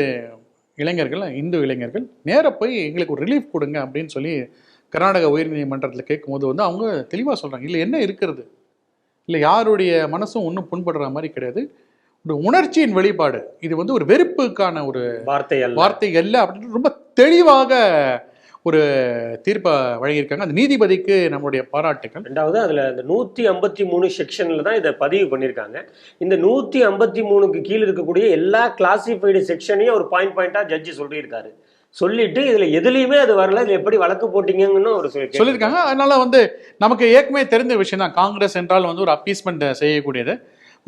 இளைஞர்கள் இந்து இளைஞர்கள் நேர போய் எங்களுக்கு ஒரு ரிலீஃப் கொடுங்க அப்படின்னு சொல்லி கர்நாடக உயர்நீதிமன்றத்தில் கேட்கும்போது வந்து அவங்க தெளிவாக சொல்கிறாங்க இல்லை என்ன இருக்கிறது? இல்லை யாருடைய மனசும் ஒன்றும் புண்படுற மாதிரி கிடையாது. ஒரு உணர்ச்சியின் வெளிப்பாடு. இது வந்து ஒரு வெறுப்புக்கான ஒரு வார்த்தை வார்த்தை அல்ல அப்படின்னு ரொம்ப தெளிவாக ஒரு தீர்ப்பை வழங்கியிருக்காங்க. அந்த நீதிபதிக்கு நம்மளுடைய பாராட்டுக்கள். ரெண்டாவது அதுல இந்த நூத்தி ஐம்பத்தி மூணு செக்ஷன்ல தான் இதை பதிவு பண்ணியிருக்காங்க. இந்த நூத்தி ஐம்பத்தி மூணுக்கு கீழே இருக்கக்கூடிய எல்லா கிளாசிஃபைடு செக்ஷனையும் ஒரு பாயிண்ட் பாயிண்டா ஜட்ஜி சொல்லியிருக்காரு. சொல்லிட்டு இதுல எதுலயுமே அது வரல. இது எப்படி வழக்கு போட்டீங்கன்னு ஒரு சொல்லி சொல்லியிருக்காங்க. அதனால வந்து நமக்கு ஏற்கனவே தெரிஞ்ச விஷயம் தான் காங்கிரஸ் என்றால் வந்து ஒரு அப்பீஸ்மெண்ட் செய்யக்கூடியது.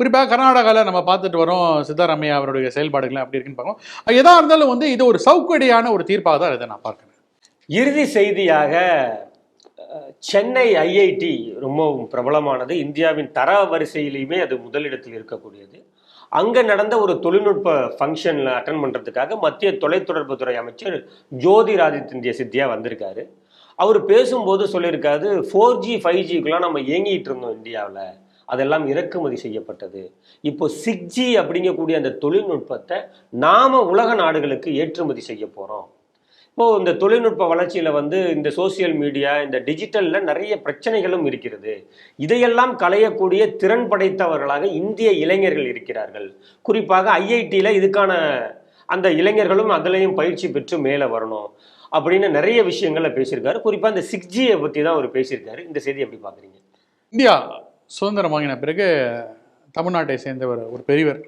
குறிப்பாக கர்நாடகாவில் நம்ம பார்த்துட்டு வரோம் சித்தாராமையா அவருடைய செயல்பாடுகள் அப்படி இருக்குன்னு பார்க்கணும். எதாக இருந்தாலும் வந்து இது ஒரு சவுக்கடியான ஒரு தீர்ப்பாக தான் இதை நான் பார்க்குறேன். இறுதி செய்தியாக சென்னை ஐஐடி ரொம்பவும் பிரபலமானது. இந்தியாவின் தர வரிசையிலையுமே அது முதலிடத்தில் இருக்கக்கூடியது. அங்கே நடந்த ஒரு தொழில்நுட்ப ஃபங்க்ஷனில் அட்டன் பண்ணுறதுக்காக மத்திய தொலைத்தொடர்புத்துறை அமைச்சர் ஜோதிராதித்ய சித்தியா வந்திருக்காரு. அவர் பேசும்போது சொல்லியிருக்காரு ஃபோர் ஜி ஃபைவ் ஜிக்குலாம் நம்ம இயங்கிட்டு இருந்தோம் இந்தியாவில். அதெல்லாம் இறக்குமதி செய்யப்பட்டது. இப்போ சிக்ஜி அப்படிங்கக்கூடிய அந்த தொழில்நுட்பத்தை நாம் உலக நாடுகளுக்கு ஏற்றுமதி செய்ய போகிறோம் இப்போ இந்த தொழில்நுட்ப வளர்ச்சியில் வந்து இந்த சோசியல் மீடியா இந்த டிஜிட்டலில் நிறைய பிரச்சனைகளும் இருக்கிறது. இதையெல்லாம் களையக்கூடிய திறன் படைத்தவர்களாக இந்திய இளைஞர்கள் இருக்கிறார்கள். குறிப்பாக ஐஐடியில் இதுக்கான அந்த இளைஞர்களும் அதுலேயும் பயிற்சி பெற்று மேலே வரணும் அப்படின்னு நிறைய விஷயங்களை பேசியிருக்காரு. குறிப்பாக இந்த சிக்ஜியை பற்றி தான் அவர் பேசியிருக்காரு. இந்த செய்தி எப்படி பார்க்குறீங்க இந்தியா சுதந்திரம் வாங்கின பிறகு தமிழ்நாட்டை சேர்ந்தவர் ஒரு பெரியவர்.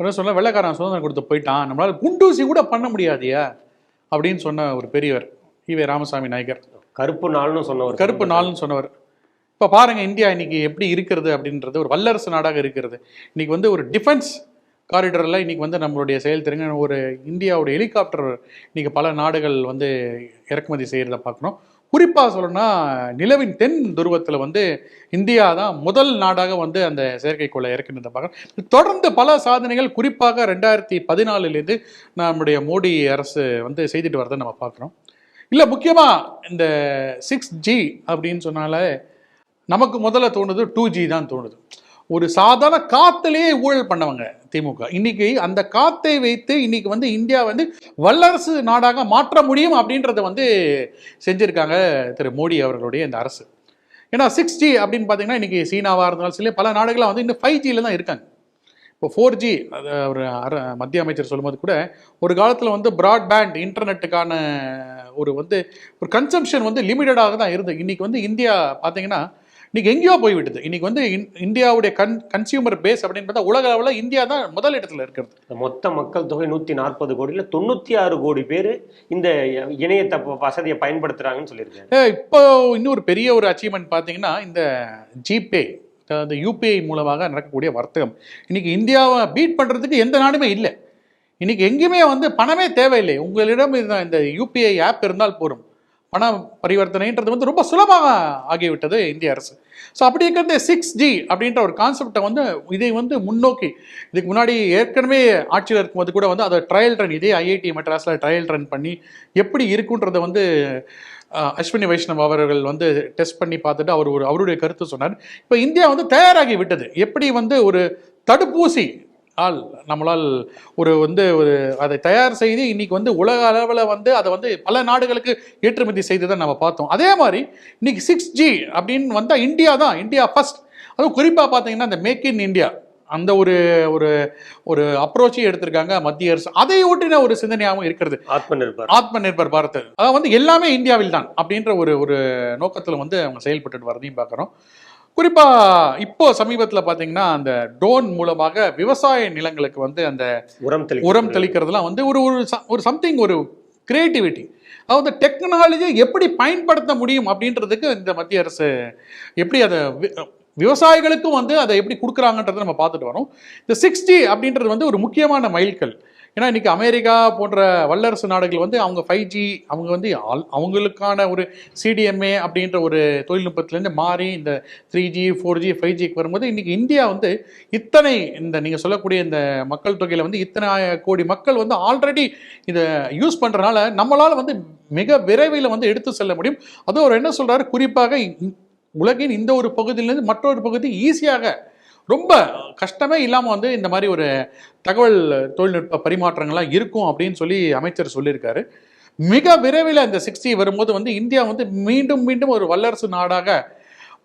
ஒரு சொல்ல வெள்ளைக்காரன் சுதந்திரம் கொடுத்து போயிட்டான். நம்மளால குண்டூசி கூட பண்ண முடியாதியா? அப்படின்னு சொன்ன ஒரு பெரியவர் ஈவே ராமசாமி நாயக்கர் கருப்பு நாள்னு சொன்ன ஒரு கருப்பு நாள்னு சொன்னவர். இப்போ பாருங்க இந்தியா இன்னைக்கு எப்படி இருக்கிறது அப்படின்றது ஒரு வல்லரசு நாடாக இருக்கிறது. இன்னைக்கு வந்து ஒரு டிஃபென்ஸ் காரிடரில் இன்னைக்கு வந்து நம்மளுடைய செயல்திறன் ஒரு இந்தியாவுடைய ஹெலிகாப்டர் இன்னைக்கு பல நாடுகள் வந்து இறக்குமதி செய்கிறத பார்க்கணும். குறிப்பாக சொல்லணும்னா நிலவின் தென் துருவத்தில் வந்து இந்தியா தான் முதல் நாடாக வந்து அந்த செயற்கைக்கோளை இறக்குனதை பார்க்குறோம் தொடர்ந்து பல சாதனைகள் குறிப்பாக ரெண்டாயிரத்தி பதினாலுலேருந்து நம்முடைய மோடி அரசு வந்து செய்துட்டு வரதை நம்ம பார்க்குறோம். இல்லை முக்கியமாக இந்த சிக்ஸ் ஜி அப்படின்னு சொன்னால நமக்கு முதல்ல தோணுது டூ ஜி தான் தோணுது. ஒரு சாதாரண காத்துலேயே ஊழல் பண்ணவங்க திமுக. இன்னைக்கு அந்த காத்தை வைத்து இன்னைக்கு வந்து இந்தியா வந்து வல்லரசு நாடாக மாற்ற முடியும் அப்படின்றத வந்து செஞ்சிருக்காங்க திரு மோடி அவர்களுடைய இந்த அரசு. ஏன்னா சிக்ஸ் ஜி அப்படின்னு பார்த்தீங்கன்னா இன்றைக்கி சீனாவாக இருந்தாலும் சரி பல நாடுகளாக வந்து இன்னும் ஃபைவ் ஜியில் தான் இருக்காங்க. இப்போ ஃபோர் ஜி ஒரு மத்திய அமைச்சர் சொல்லும்போது கூட ஒரு காலத்தில் வந்து ப்ராட்பேண்ட் இன்டர்நெட்டுக்கான ஒரு வந்து ஒரு கன்சம்ஷன் வந்து லிமிட்டடாக தான் இருந்தது. இன்றைக்கி வந்து இந்தியா பார்த்தீங்கன்னா இன்னைக்கு எங்கேயோ போய்விட்டது இன்னைக்கு வந்து இந்- இந்தியாவுடைய கன் கன்சியூமர் பேஸ் அப்படின்னு பார்த்தா உலக அளவில் இந்தியா தான் முதல் இடத்துல இருக்கிறது. மொத்த மக்கள் தொகை நூத்தி நாற்பது கோடியில தொண்ணூத்தி ஆறு கோடி பேர் இந்த இணையத்தை வசதியை பயன்படுத்துறாங்கன்னு சொல்லியிருக்காரு. ஏ, இப்போ இன்னொரு பெரிய ஒரு அச்சீவ்மெண்ட் பார்த்தீங்கன்னா இந்த ஜிபே அதாவது யூபிஐ மூலமாக நடக்கக்கூடிய வர்த்தகம். இன்னைக்கு இந்தியாவை பீட் பண்ணுறதுக்கு எந்த நாடுமே இல்லை. இன்னைக்கு எங்கேயுமே வந்து பணமே தேவையில்லை. உங்களிடம் இந்த இந்த யூபிஐ ஆப் இருந்தால் போதும். பண பரிவர்த்தனைன்றது வந்து ரொம்ப சுலபமாக ஆகிவிட்டது இந்திய அரசு. ஸோ அப்படி இருக்கிறது சிக்ஸ் ஜி அப்படின்ற ஒரு கான்செப்டை வந்து இதை வந்து முன்னோக்கி இதுக்கு முன்னாடி ஏற்கனவே ஆட்சியில் இருக்கும்போது கூட வந்து அதை ட்ரையல் ரன் இதே ஐஐடி மெட்ராஸில் ட்ரையல் ரன் பண்ணி எப்படி இருக்குன்றதை வந்து அஸ்வினி வைஷ்ணவ் அவர்கள் வந்து டெஸ்ட் பண்ணி பார்த்துட்டு அவர் ஒரு அவருடைய கருத்து சொன்னார். இப்போ இந்தியா வந்து தயாராகி விட்டது. எப்படி வந்து ஒரு தடுப்பூசி ஆல் நம்மளால் ஒரு வந்து ஒரு அதை தயார் செய்து இன்னைக்கு வந்து உலக அளவில் வந்து அதை வந்து பல நாடுகளுக்கு ஏற்றுமதி செய்ததை நம்ம பார்த்தோம். அதே மாதிரி இன்னைக்கு சிக்ஸ் ஜி அப்படின்னு வந்தால் இந்தியா தான் இந்தியா ஃபர்ஸ்ட் அதுவும் குறிப்பாக பார்த்தீங்கன்னா இந்த மேக் இன் இந்தியா அந்த ஒரு ஒரு ஒரு அப்ரோச்சையும் எடுத்திருக்காங்க மத்திய அரசு. அதை ஒட்டின ஒரு சிந்தனையாகவும் இருக்கிறது. ஆத்ம நிர்பர் ஆத்ம நிர்பர் பாரத். அதாவது வந்து எல்லாமே இந்தியாவில் தான் அப்படின்ற ஒரு ஒரு நோக்கத்தில் வந்து அவங்க செயல்பட்டு வரதையும் பார்க்குறோம். குறிப்பாக இப்போ சமீபத்தில் பார்த்தீங்கன்னா அந்த ட்ரோன் மூலமாக விவசாய நிலங்களுக்கு வந்து அந்த உரம் உரம் தெளிக்கிறதுலாம் வந்து ஒரு ஒரு ஒரு சம்திங் ஒரு கிரியேட்டிவிட்டி அதாவது டெக்னாலஜியை எப்படி பயன்படுத்த முடியும் அப்படின்றதுக்கு இந்த மத்திய அரசு எப்படி அதை வி- விவசாயிகளுக்கும் வந்து அதை எப்படி கொடுக்குறாங்கன்றதை நம்ம பார்த்துட்டு வரோம். இந்த சிக்ஸ்டி அப்படின்றது வந்து ஒரு முக்கியமான மைல்கல். ஏன்னா இன்றைக்கி அமெரிக்கா போன்ற வல்லரசு நாடுகள் வந்து அவங்க ஃபைவ் ஜி அவங்க வந்து ஆல்- அவங்களுக்கான ஒரு சிடிஎம்ஏ அப்படின்ற ஒரு தொழில்நுட்பத்திலேருந்து மாறி இந்த three G four G five ஜிக்கு வரும்போது இன்றைக்கி இந்தியா வந்து இத்தனை இந்த நீங்கள் சொல்லக்கூடிய இந்த மக்கள் தொகையில் வந்து இத்தனை கோடி மக்கள் வந்து ஆல்ரெடி இதை யூஸ் பண்ணுறனால நம்மளால் வந்து மிக விரைவில் வந்து எடுத்து செல்ல முடியும். அதுவும் அவர் என்ன சொல்கிறாரு குறிப்பாக உலகின் இந்த ஒரு பகுதியிலேருந்து மற்றொரு பகுதி ஈஸியாக ரொம்ப கஷ்டமே இல்லாமல் வந்து இந்த மாதிரி ஒரு தகவல் தொழில்நுட்ப பரிமாற்றங்கள்லாம் இருக்கும் அப்படின்னு சொல்லி அமைச்சர் சொல்லியிருக்காரு. மிக விரைவில் அந்த சிக்ஸ்டி வரும்போது வந்து இந்தியா வந்து மீண்டும் மீண்டும் ஒரு வல்லரசு நாடாக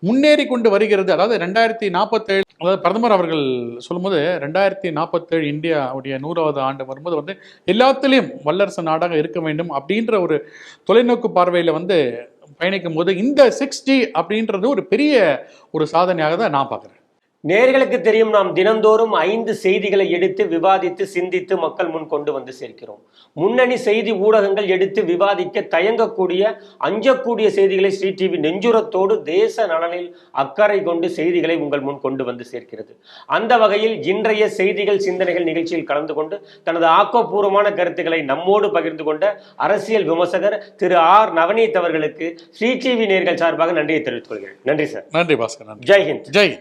முன்னேறி கொண்டு வருகிறது. அதாவது ரெண்டாயிரத்தி நாற்பத்தேழு அதாவது பிரதமர் அவர்கள் சொல்லும்போது ரெண்டாயிரத்தி நாற்பத்தேழு இந்தியாவுடைய நூறாவது ஆண்டு வரும்போது வந்து எல்லாத்துலேயும் வல்லரசு நாடாக இருக்க வேண்டும் அப்படின்ற ஒரு தொலைநோக்கு பார்வையில் வந்து பயணிக்கும் போது இந்த சிக்ஸ் ஜி அப்படின்றது ஒரு பெரிய ஒரு சாதனையாக தான் நான் பார்க்குறேன். நேர்களுக்கு தெரியும் நாம் தினந்தோறும் ஐந்து செய்திகளை எடுத்து விவாதித்து சிந்தித்து மக்கள் முன் கொண்டு வந்து சேர்க்கிறோம். முன்னணி செய்தி ஊடகங்கள் எடுத்து விவாதிக்க தயங்கக்கூடிய அஞ்சக்கூடிய செய்திகளை ஸ்ரீ டிவி நெஞ்சுரத்தோடு தேச நலனில் அக்கறை கொண்டு செய்திகளை உங்கள் முன் கொண்டு வந்து சேர்க்கிறது. அந்த வகையில் இன்றைய செய்திகள் சிந்தனைகள் நிகழ்ச்சியில் கலந்து கொண்டு தனது ஆக்கப்பூர்வமான கருத்துக்களை நம்மோடு பகிர்ந்து கொண்ட அரசியல் விமர்சகர் திரு ஆர். நவநீத் அவர்களுக்கு ஸ்ரீ டிவி நேர்கள் சார்பாக நன்றியை தெரிவித்துக் கொள்கிறேன். நன்றி சார். நன்றி பாஸ்கர் நன்றி. ஜெய் ஹிந்த். ஜெய்